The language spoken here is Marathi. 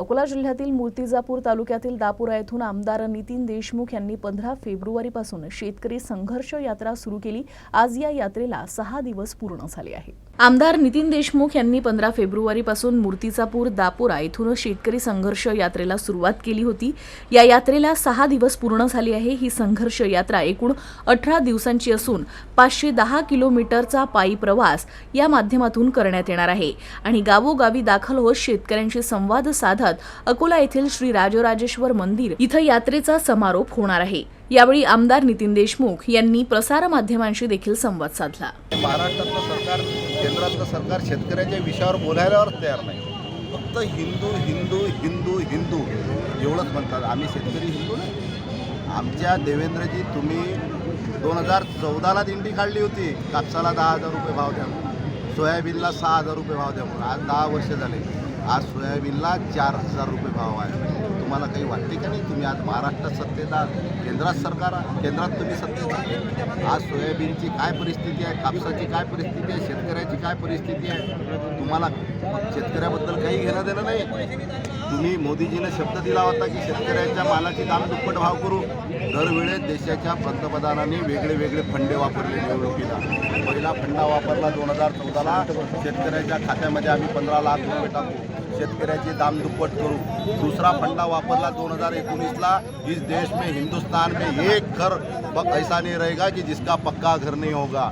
अकोला जिल्ह्यातील मूर्तिजापूर तालुक्यातील दापुरा येथून आमदार नितीन देशमुख यांनी पंधरा फेब्रुवारीपासून शेतकरी संघर्ष यात्रा सुरू केली. आज या यात्रेला सहा दिवस पूर्ण झाले आहे आमदार नितीन देशमुख यांनी पंधरा फेब्रुवारीपासून मूर्तीचापूर दापोरा इथून शेतकरी संघर्ष यात्रेला सुरुवात केली होती. या यात्रेला सहा दिवस पूर्ण झाली आहे. ही संघर्ष यात्रा एकूण अठरा दिवसांची असून पाचशे दहा किलोमीटरचा पायी प्रवास या माध्यमातून करण्यात येणार आहे. आणि गावोगावी दाखल होत शेतकऱ्यांशी संवाद साधत अकोला येथील श्री राजराजेश्वर मंदिर इथं यात्रेचा समारोप होणार आहे. यावेळी आमदार नितीन देशमुख यांनी प्रसारमाध्यमांशी देखील संवाद साधला. महाराष्ट्रातलं सरकार केंद्रातलं सरकार शेतकऱ्याच्या विषयावर बोलायला तयार नाही. फक्त हिंदू हिंदू हिंदू हिंदू एवढंच म्हणतात. आम्ही शेतकरी हिंदू नाही. आमच्या देवेंद्रजी तुम्ही दोन हजार चौदाला दिंडी काढली होती. कापसाला दहा हजार रुपये भाव द्या सोयाबीनला सहा हजार रुपये भाव द्या म्हणून. आज दहा वर्ष झाले. आज सोयाबीनला चार हजार रुपये भाव आहे. तुम्हाला काही वाटते का नाही? तुम्ही आज महाराष्ट्रात सत्तेदार केंद्रात सरकार केंद्रात तुम्ही सत्तेत आज सोयाबीनची काय परिस्थिती आहे कापसाची काय परिस्थिती आहे शेतकऱ्याची काय परिस्थिती आहे तुम्हाला शेतकऱ्याबद्दल काही घेणं देणं नाही? तुम्ही मोदीजीनं शब्द दिला होता की शेतकऱ्याच्या मालाची दाम दुप्पट भाव करू. दरवेळेस देशाच्या पंतप्रधानांनी वेगळे वेगळे फंडे वापरले निवडणुकीला. पहिला फंडा वापरला दोन हजार चौदाला. शेतकऱ्याच्या खात्यामध्ये आम्ही पंधरा लाख रुपये टाकू. शेतकऱ्याचे दाम दुप्पट करू. दुसरा फंडा वापरला दोन हजार एकोणीसला. इस देश में हिंदुस्तान में एक घर ऐसा नहीं रहेगा कि जिसका पक्का घर नहीं होगा.